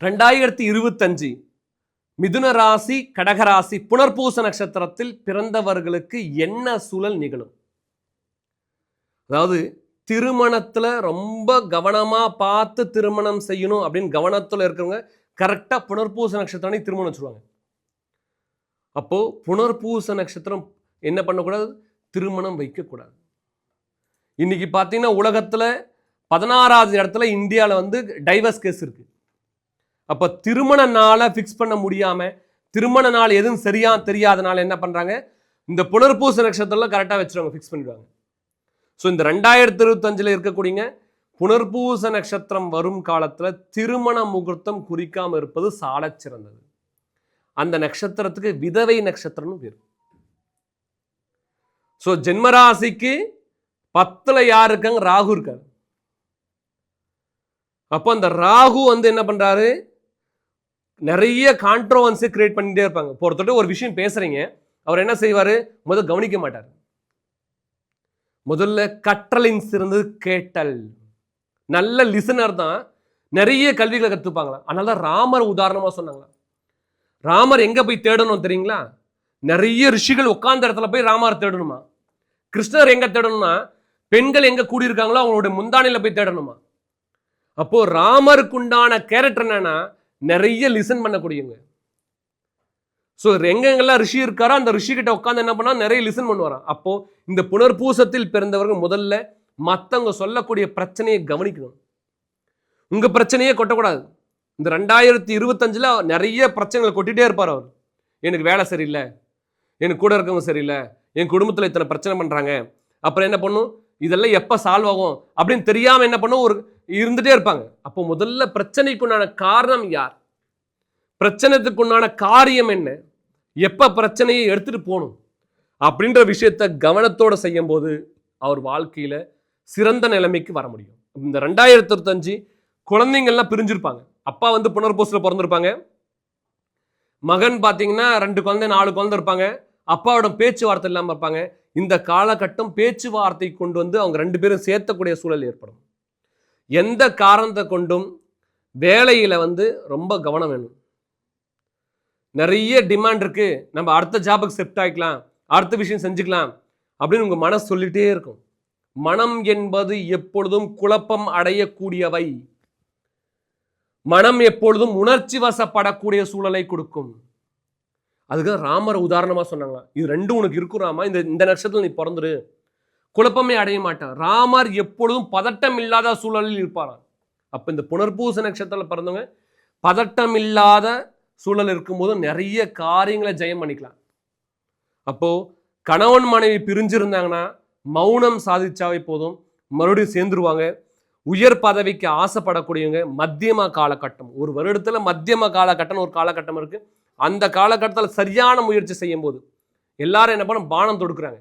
ரெண்டாயிரத்தி இருபத்தஞ்சு மிதுன ராசி கடகராசி புனர்பூச நட்சத்திரத்தில் பிறந்தவர்களுக்கு என்ன சூழல் நிகழும்? அதாவது திருமணத்தில் ரொம்ப கவனமாக பார்த்து திருமணம் செய்யணும் அப்படின்னு கவனத்தில் இருக்கிறவங்க கரெக்டாக புனர்பூச நட்சத்திரம் திருமணம் வச்சுருவாங்க. அப்போது புனர்பூச நட்சத்திரம் என்ன பண்ணக்கூடாது? திருமணம் வைக்கக்கூடாது. இன்னைக்கு பார்த்தீங்கன்னா உலகத்தில் பதினாறாவது இடத்துல இந்தியாவில் வந்து டைவர்ஸ் கேஸ் இருக்குது அப்போ திருமண நாளை ஃபிக்ஸ் பண்ண முடியாம திருமண நாள் எதுவும் சரியா தெரியாதனால என்ன பண்றாங்க? இந்த புனர்பூச நட்சத்திரம்லாம் கரெக்டாக வச்சிருவாங்க ஃபிக்ஸ் பண்ணிடுவாங்க. ஸோ இந்த ரெண்டாயிரத்தி இருபத்தஞ்சில் இருக்கக்கூடியங்க புனர்பூச நட்சத்திரம் வரும் காலத்தில் திருமண முகூர்த்தம் குறிக்காம இருப்பது சாலச் சிறந்தது. அந்த நட்சத்திரத்துக்கு விதவை நட்சத்திரம்னு பேர். ஸோ ஜென்மராசிக்கு பத்தில் யார் இருக்காங்க? ராகு இருக்காரு. அப்போ அந்த ராகு வந்து என்ன பண்றாரு? நிறைய கான்ட்ரோவன்ஸை கிரியேட் பண்ணிகிட்டே இருப்பாங்க. இப்போ ஒருத்தர் ஒரு விஷயம் பேசுகிறீங்க அவர் என்ன செய்வார்? முதல் கவனிக்க மாட்டார். முதல்ல கற்றலின் சிறந்தது கேட்டல். நல்ல லிசனர் தான். நிறைய கல்விகளை கற்றுப்பாங்களா அதனால தான் ராமர் உதாரணமாக சொன்னாங்களா ராமர் எங்கே போய் தேடணும் தெரியுங்களா? நிறைய ரிஷிகள் உட்கார்ந்த இடத்துல போய் ராமர் தேடணுமா? கிருஷ்ணர் எங்கே தேடணும்னா பெண்கள் எங்கே கூடியிருக்காங்களோ அவங்களுடைய முந்தானையில் போய் தேடணுமா? அப்போது ராமருக்கு உண்டான கேரக்டர் என்னன்னா நிறைய லிசன் பண்ணக்கூடியவங்க. ஸோ எங்கெங்கெல்லாம் ரிஷி இருக்காரோ? அந்த ரிஷி கிட்ட உட்காந்து என்ன பண்ணா நிறைய லிசன் பண்ணுவாராம். அப்போ இந்த புனர்பூசத்தில் பிறந்தவர்கள் முதல்ல மற்றவங்க சொல்லக்கூடிய பிரச்சனையை கவனிக்கணும். உங்க பிரச்சனையே கொட்டக்கூடாது. இந்த ரெண்டாயிரத்தி இருபத்தஞ்சில் நிறைய பிரச்சனைகளை கொட்டிகிட்டே இருப்பார் அவர். எனக்கு வேலை சரியில்லை. எனக்கு கூட இருக்கவங்க சரியில்லை. என் குடும்பத்தில் இத்தனை பிரச்சனை பண்ணுறாங்க அப்புறம் என்ன பண்ணும்? இதெல்லாம் எப்போ சால்வ் ஆகும்? அப்படின்னு தெரியாமல் என்ன பண்ணும்? ஒரு இருந்துகிட்டே இருப்பாங்க. அப்போ முதல்ல பிரச்சனைக்குண்டான காரணம் யார்? பிரச்சனைக்குண்டான காரியம் என்ன? எப்போ பிரச்சனையை எடுத்துட்டு போகணும்? அப்படின்ற விஷயத்த கவனத்தோட செய்யும்போது அவர் வாழ்க்கையில சிறந்த நிலைமைக்கு வர முடியும். இந்த ரெண்டாயிரத்தி இருபத்தஞ்சு குழந்தைங்கள்லாம் பிரிஞ்சிருப்பாங்க. அப்பா வந்து புனர்பூசில் பிறந்திருப்பாங்க. மகன் பார்த்தீங்கன்னா ரெண்டு குழந்தை நாலு குழந்தை இருப்பாங்க. அப்பாவோட பேச்சுவார்த்தை இல்லாமல் இருப்பாங்க. இந்த காலகட்டம் பேச்சுவார்த்தை கொண்டு வந்து அவங்க ரெண்டு பேரும் சேர்த்தக்கூடிய சூழல் ஏற்படும். எந்த காரணத்தை கொண்டும் வேலையில் வந்து ரொம்ப கவனம் வேணும். நிறைய டிமாண்ட் இருக்குது நம்ம அடுத்த ஜாபுக்கு செப்ட் ஆகிக்கலாம் அடுத்த விஷயம் செஞ்சுக்கலாம். அப்படின்னு உங்கள் மனசு சொல்லிகிட்டே இருக்கும். மனம் என்பது எப்பொழுதும் குழப்பம் அடையக்கூடியவை. மனம் எப்பொழுதும் உணர்ச்சி வசப்படக்கூடிய சூழலை கொடுக்கும். அதுக்கு ராமர் உதாரணமாக சொன்னாங்களா இது ரெண்டும் உனக்கு இருக்கும் ராமா இந்த இந்த நட்சத்திரத்தில் நீ பிறந்துரு. குழப்பமே அடைய மாட்டான் ராமர் எப்பொழுதும் பதட்டம் இல்லாத சூழலில் இருப்பாராம். அப்போ இந்த புனர்பூச நட்சத்திரத்தில் பிறந்தவங்க பதட்டம் இல்லாத சூழல் இருக்கும்போது நிறைய காரியங்களை ஜெயம் பண்ணிக்கலாம். அப்போ கணவன் மனைவி பிரிஞ்சிருந்தாங்கன்னா மௌனம் சாதிச்சாவே போதும். மறுபடியும் சேர்ந்துருவாங்க. உயர் பதவிக்கு ஆசைப்படக்கூடியவங்க மத்தியம காலகட்டம். ஒரு வருடத்தில் மத்தியம காலகட்டம் ஒரு காலகட்டம் இருக்குது அந்த காலகட்டத்தில் சரியான முயற்சி செய்யும் போது எல்லாரும் என்ன பண்ண பானம் தொடுக்குறாங்க.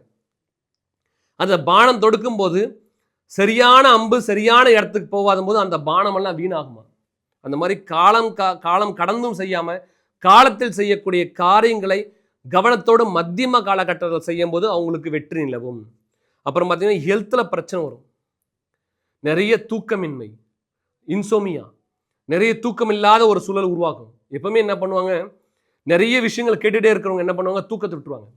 அந்த பானம் தொடுக்கும் போது சரியான அம்பு சரியான இடத்துக்கு போகாத போது அந்த பானமெல்லாம் வீணாகுமா? அந்த மாதிரி காலம் கா காலம் கடந்தும் செய்யாமல் காலத்தில் செய்யக்கூடிய காரியங்களை கவனத்தோடு மத்தியம காலகட்டத்தில் செய்யும் போது அவங்களுக்கு வெற்றி நிலவும். அப்புறம் பார்த்தீங்கன்னா ஹெல்த்தில் பிரச்சனை வரும். நிறைய தூக்கமின்மை இன்சோமியா நிறைய தூக்கம் இல்லாத ஒரு சூழல் உருவாகும். எப்பவுமே என்ன பண்ணுவாங்க? நிறைய விஷயங்கள் கேட்டுகிட்டே இருக்கிறவங்க என்ன பண்ணுவாங்க? தூக்கத்தை விட்டுருவாங்க.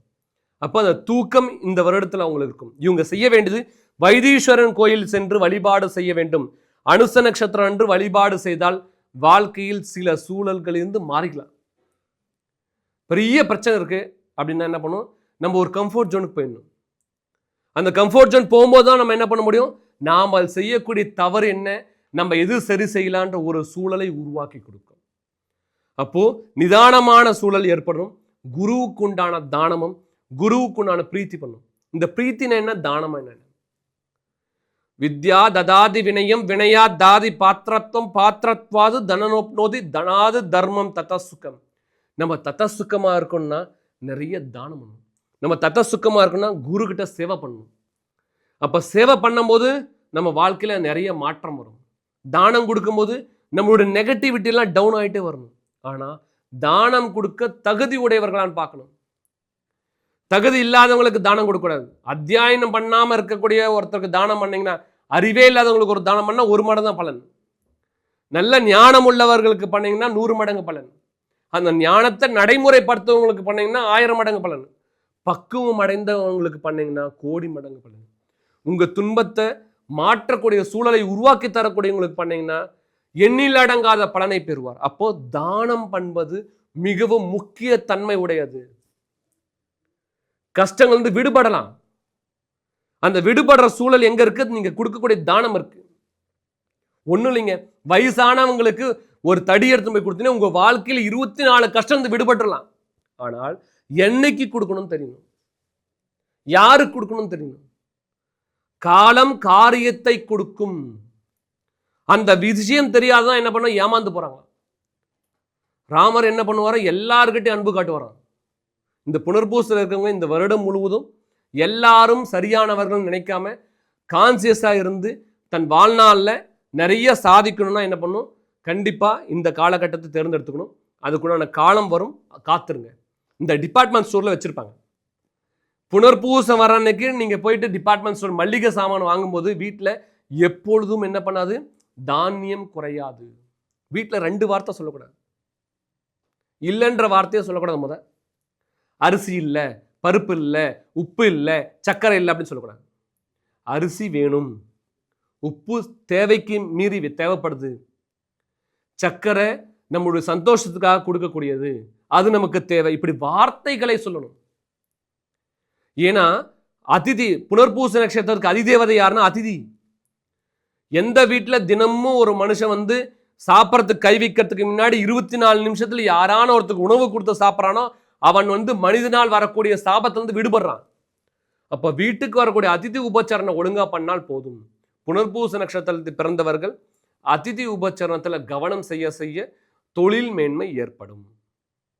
அப்போ அந்த தூக்கம் இந்த வருடத்தில் அவங்களுக்கு இருக்கும். இவங்க செய்ய வேண்டியது வைத்தீஸ்வரன் கோயில் சென்று வழிபாடு செய்ய வேண்டும். அனுச நட்சத்திரம் அன்று வழிபாடு செய்தால் வாழ்க்கையில் சில சூழல்களிலிருந்து மாறிக்கலாம். பெரிய பிரச்சனை இருக்கு. அப்படின்னா என்ன பண்ணும் நம்ம ஒரு கம்ஃபர்ட் ஜோனுக்கு போயிடணும். அந்த கம்ஃபர்ட் ஜோன் போகும்போது தான் நம்ம என்ன பண்ண முடியும்? நாம் அது செய்யக்கூடிய தவறு என்ன? நம்ம எது சரி செய்யலான்ற ஒரு சூழலை உருவாக்கி கொடுக்கும். அப்போது நிதானமான சூழல் ஏற்படும். குருவுக்கு உண்டான தானமும் குருவுக்கு நான் பிரீத்தி பண்ணும். இந்த பிரீத்தின என்ன? தானமா என்ன? வித்யா ததாதி வினயம் வினயா தாதி பாத்திரத்துவம் பாத்திரத்வாது தனநோப்னோதி தனாது தர்மம் தத்தசுக்கம் நம்ம ததசுக்கமா இருக்கணும்னா நிறைய தானம் பண்ணணும் நம்ம ததசுக்கமா இருக்கணும்னா குரு கிட்ட சேவை பண்ணணும் அப்போ சேவை பண்ணும்போது நம்ம வாழ்க்கையில நிறைய மாற்றம் வரும். தானம் கொடுக்கும்போது நம்மளுடைய நெகட்டிவிட்டி எல்லாம் டவுன் ஆயிட்டே வரணும். ஆனால் தானம் கொடுக்க தகுதி உடையவர்களான்னு பார்க்கணும். தகுதி இல்லாதவங்களுக்கு தானம் கொடுக்கக்கூடாது. அத்தியாயனம் பண்ணாமல் இருக்கக்கூடிய ஒருத்தருக்கு தானம் பண்ணிங்கன்னா அறிவே இல்லாதவங்களுக்கு ஒரு தானம் பண்ணால் ஒரு மடம் தான் பலன். நல்ல ஞானம் உள்ளவர்களுக்கு பண்ணிங்கன்னா நூறு மடங்கு பலன். அந்த ஞானத்தை நடைமுறைப்படுத்தவங்களுக்கு பண்ணிங்கன்னா ஆயிரம் மடங்கு பலன். பக்குவம் அடைந்தவங்களுக்கு பண்ணிங்கன்னா கோடி மடங்கு பலன். உங்கள் துன்பத்தை மாற்றக்கூடிய சூழலை உருவாக்கி தரக்கூடியவங்களுக்கு பண்ணிங்கன்னா எண்ணில் அடங்காத பலனை பெறுவார். அப்போது தானம் பண்பது மிகவும் முக்கிய தன்மை உடையது. கஷ்டங்கள் வந்து விடுபடலாம். அந்த விடுபடுற சூழல் எங்க இருக்கு? நீங்க கொடுக்கக்கூடிய தானம் இருக்கு. ஒண்ணும் இல்லைங்க. வயசானவங்களுக்கு ஒரு தடி எடுத்து போய் கொடுத்தீங்கன்னா உங்க வாழ்க்கையில இருபத்தி நாலு கஷ்டம் இருந்து விடுபட்டுறலாம். ஆனால் என்னைக்கு கொடுக்கணும்னு தெரியணும். யாருக்கு கொடுக்கணும்னு தெரியணும்? காலம் காரியத்தை கொடுக்கும். அந்த விஷயம் தெரியாதான் என்ன பண்ண ஏமாந்து போறாங்க ராமர் என்ன பண்ணுவாரோ? எல்லாருக்கிட்டையும் அன்பு காட்டுவாராம். இந்த புனர்பூசத்தில் இருக்கிறவங்க இந்த வருடம் முழுவதும் எல்லாரும் சரியானவர்கள் நினைக்காம கான்சியஸாக இருந்து தன் வாழ்நாளில் நிறைய சாதிக்கணும்னா என்ன பண்ணும்? கண்டிப்பாக இந்த காலகட்டத்தை தேர்ந்தெடுத்துக்கணும். அதுக்குண்டான காலம் வரும். காத்துருங்க. இந்த டிபார்ட்மெண்ட் ஸ்டோரில் வச்சுருப்பாங்க. புனர்பூசம் வர அன்னைக்கு நீங்கள் போயிட்டு டிபார்ட்மெண்ட் ஸ்டோர் மல்லிகை சாமான் வாங்கும்போது வீட்டில் எப்பொழுதும் என்ன பண்ணாது? தானியம் குறையாது. வீட்டில் ரெண்டு வார்த்தை சொல்லக்கூடாது. இல்லைன்ற வார்த்தையை சொல்லக்கூடாது முதல் அரிசி இல்லை பருப்பு இல்லை உப்பு இல்லை சர்க்கரை இல்லை அப்படின்னு சொல்லக்கூடாது. அரிசி வேணும். உப்பு தேவைக்கு மீறி தேவைப்படுது. சர்க்கரை நம்மளுடைய சந்தோஷத்துக்காக கொடுக்கக்கூடியது. அது நமக்கு தேவை. இப்படி வார்த்தைகளை சொல்லணும். ஏன்னா அதிதி புனர்பூச நட்சத்திரத்துக்கு அதிதேவதை யாருன்னா அதிதி. எந்த வீட்டில் தினமும் ஒரு மனுஷன் வந்து சாப்பிட்றதுக்கு கை வைக்கிறதுக்கு முன்னாடி இருபத்தி நாலு நிமிஷத்தில் யாரான ஒருத்தருக்கு உணவு கொடுத்து சாப்பிட்றானோ அவன் வந்து மனிதனால் வரக்கூடிய சாபத்திலிருந்து விடுபடுறான். அப்போ வீட்டுக்கு வரக்கூடிய அதிதி உபச்சரணை ஒழுங்கா பண்ணால் போதும். புனர்பூச நட்சத்திரத்தில் பிறந்தவர்கள் அதிதி உபச்சரணத்தில் கவனம் செய்ய செய்ய தொழில் மேன்மை ஏற்படும்.